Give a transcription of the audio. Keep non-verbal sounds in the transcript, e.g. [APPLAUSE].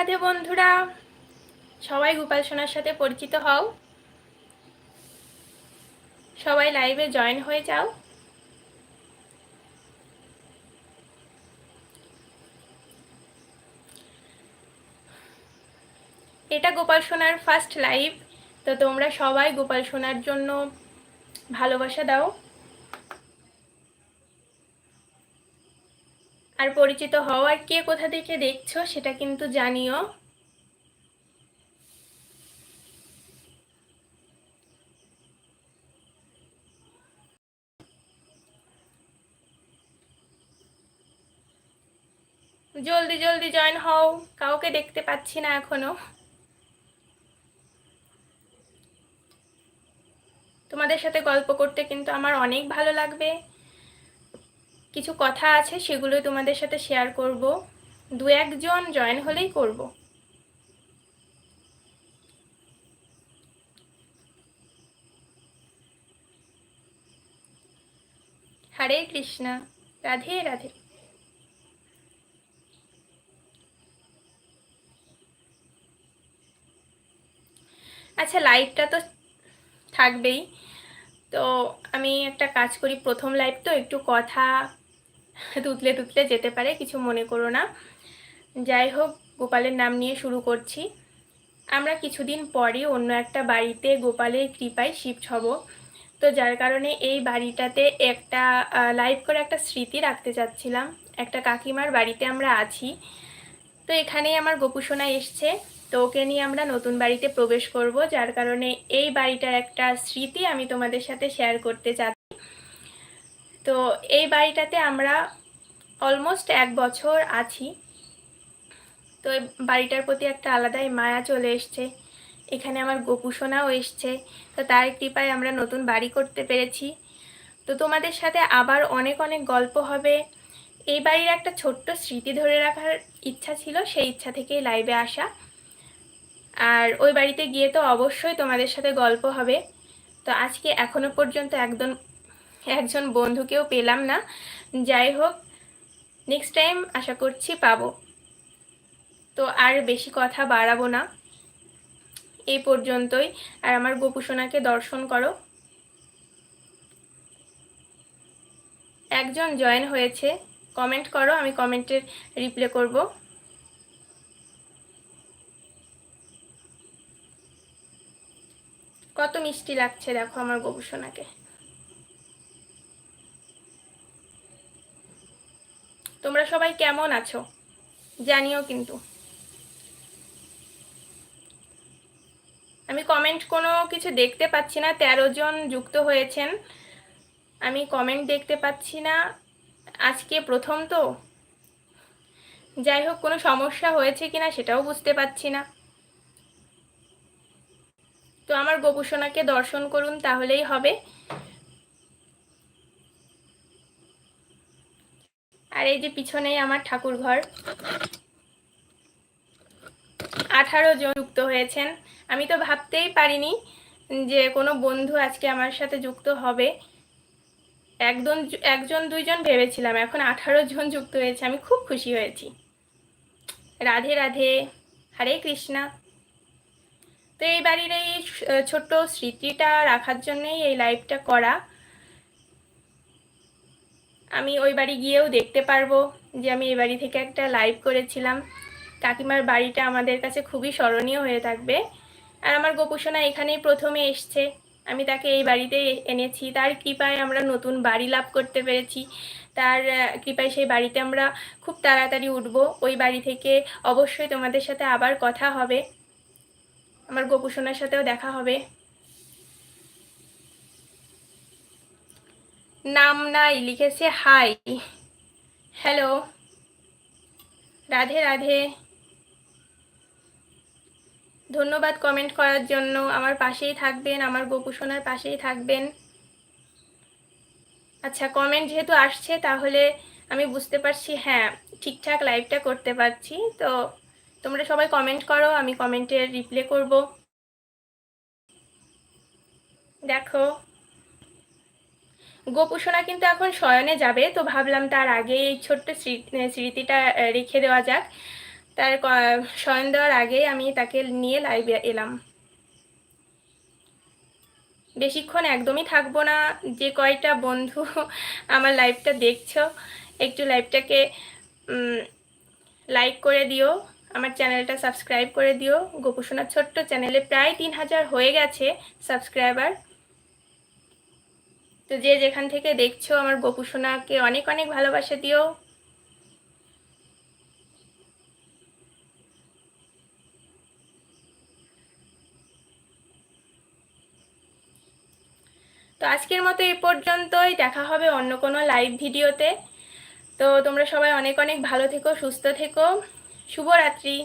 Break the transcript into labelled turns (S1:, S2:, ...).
S1: রাধে বন্ধুরা। সবাই গোপাল সোনার সাথে পরিচিত হও। সবাই লাইভে জয়েন হয়ে যাও। এটা গোপাল সোনার ফার্স্ট লাইভ তো তোমরা সবাই গোপাল সোনার জন্য ভালোবাসা দাও। আর পরিচিত হও আর কে কোথা থেকে দেখছ সেটা কিন্তু জানিও। জলদি জলদি জয়েন হও। কাউকে দেখতে পাচ্ছি না এখনও। তোমাদের সাথে গল্প করতে কিন্তু আমার অনেক ভালো লাগবে। কিছু কথা আছে সেগুলো তোমাদের সাথে শেয়ার করব। দু একজন জয়েন হলেই করব। হরে কৃষ্ণা, রাধে রাধে। আচ্ছা লাইভটা তো থাকবেই। তো আমি একটা কাজ করি, প্রথম লাইভ তো একটু কথা তুতলে তুতলে যেতে পারে, কিছু মনে করো না। যাই হোক, গোপালের নাম নিয়ে শুরু করছি। আমরা কিছুদিন পরে অন্য একটা বাড়িতে গোপালের কৃপায় শিফট হব তো যার কারণে এই বাড়িটাতে একটা লাইভ করে একটা স্মৃতি রাখতে চাচ্ছিলাম। একটা কাকিমার বাড়িতে আমরা আছি। তো এখানেই আমার গোপুসোনা এসছে। তো ওকে নিয়ে আমরা নতুন বাড়িতে প্রবেশ করব, যার কারণে এই বাড়িটার একটা স্মৃতি আমি তোমাদের সাথে শেয়ার করতে চাচ্ছি তো এই বাড়িটাতে আমরা অলমোস্ট এক বছর আছি। তো এই বাড়িটার প্রতি একটা আলাদাই মায়া চলে এসছে। এখানে আমার গোপুসোনাও এসছে। তো তার কৃপায় আমরা নতুন বাড়ি করতে পেরেছি। তো তোমাদের সাথে আবার অনেক অনেক গল্প হবে। এই বাড়ির একটা ছোট্ট স্মৃতি ধরে রাখার ইচ্ছা ছিল, সেই ইচ্ছা থেকেই লাইভে আসা। আর ওই বাড়িতে গিয়ে তো অবশ্যই তোমাদের সাথে গল্প হবে। তো আজকে এখনও পর্যন্ত একদম একজন বন্ধুকেও পেলাম না। যাই হোক নেক্সট টাইম আশা করছি পাবো। তো আর বেশি কথা বাড়াবো না। এই পর্যন্তই। আর আমার গোপুসোনাকে দর্শন করো। একজন জয়েন হয়েছে। কমেন্ট করো, আমি কমেন্টের রিপ্লে করব। কত মিষ্টি লাগছে দেখো আমার গোপুসোনাকে তোমরা সবাই কেমন আছো? জানিও কিন্তু। আমি কমেন্ট কোনো কিছু দেখতে পাচ্ছি না, তেরো জন যুক্ত হয়েছেন। আমি কমেন্ট দেখতে পাচ্ছি না। আজকে প্রথম তো। যাই হোক, কোনো সমস্যা হয়েছে কিনা সেটাও বুঝতে পারছি না। তো আমার গোপুসোনাকে দর্শন করুন, তাহলেই হবে। আর এই যে পিছনেই আমার ঠাকুর ঘর আঠারো জন যুক্ত হয়েছেন। আমি তো ভাবতেই পারিনি যে কোনো বন্ধু আজকে আমার সাথে যুক্ত হবে। একজন একজন, দুইজন ভেবেছিলাম। এখন আঠারো জন যুক্ত হয়েছে। আমি খুব খুশি হয়েছি। রাধে রাধে, হরে কৃষ্ণা। তো এই বাড়ির এই ছোট্ট স্মৃতিটা রাখার জন্যই এই লাইভটা করা। আমি ওই বাড়ি গিয়েও দেখতে পারব যে আমি এই বাড়ি থেকে একটা লাইভ করেছিলাম। কাকিমার বাড়িটা আমাদের কাছে খুবই স্মরণীয় হয়ে থাকবে। আর আমার গোপুসোনা এখানেই প্রথমে এসছে। আমি তাকে এই বাড়িতে এনেছি। তার কৃপায় আমরা নতুন বাড়ি লাভ করতে পেরেছি। তার কৃপায় সেই বাড়িতে আমরা খুব তাড়াতাড়ি উঠব। ওই বাড়ি থেকে অবশ্যই তোমাদের সাথে আবার কথা হবে। আমার গোপুসোনার সাথেও দেখা হবে। নাম নাই, লিখেছে হাই। হ্যালো রাধে রাধে। ধন্যবাদ কমেন্ট করার জন্য। আমার পাশেই থাকবেন, আমার গোপুসোনার পাশেই থাকবেন। আচ্ছা কমেন্ট যেহেতু আসছে, তাহলে আমি বুঝতে পারছি হ্যাঁ ঠিকঠাক লাইভটা করতে পারছি। তো তোমরা সবাই কমেন্ট করো, আমি কমেন্টের রিপ্লে করব। দেখো। গোপুসোনা কিন্তু এখন শয়নে যাবে, তো ভাবলাম তার আগে এই ছোট্ট স্মৃতিটা রেখে দেওয়া যাক। তার শয়ন দেওয়ার আগেই আমি তাকে নিয়ে লাইভে এলাম। বেশিক্ষণ একদমই থাকব না, যে কয়টা বন্ধু [LAUGHS] আমার লাইভটা দেখছ, একটু লাইভটাকে লাইক করে দিও, আমার চ্যানেলটা সাবস্ক্রাইব করে দিও। গোপুসোনার ছোট্ট চ্যানেলে প্রায় তিন হাজার হয়ে গেছে সাবস্ক্রাইবার। তো যে যেখান থেকে দেখছ আমার গোপুসোনাকে অনেক অনেক ভালোবাসা দিও। তো আজকের মতো এই পর্যন্তই, দেখা হবে অন্য কোনো লাইভ ভিডিওতে। তো তোমরা সবাই অনেক অনেক ভালো থেকো, সুস্থ থেকো। শুভরাত্রি।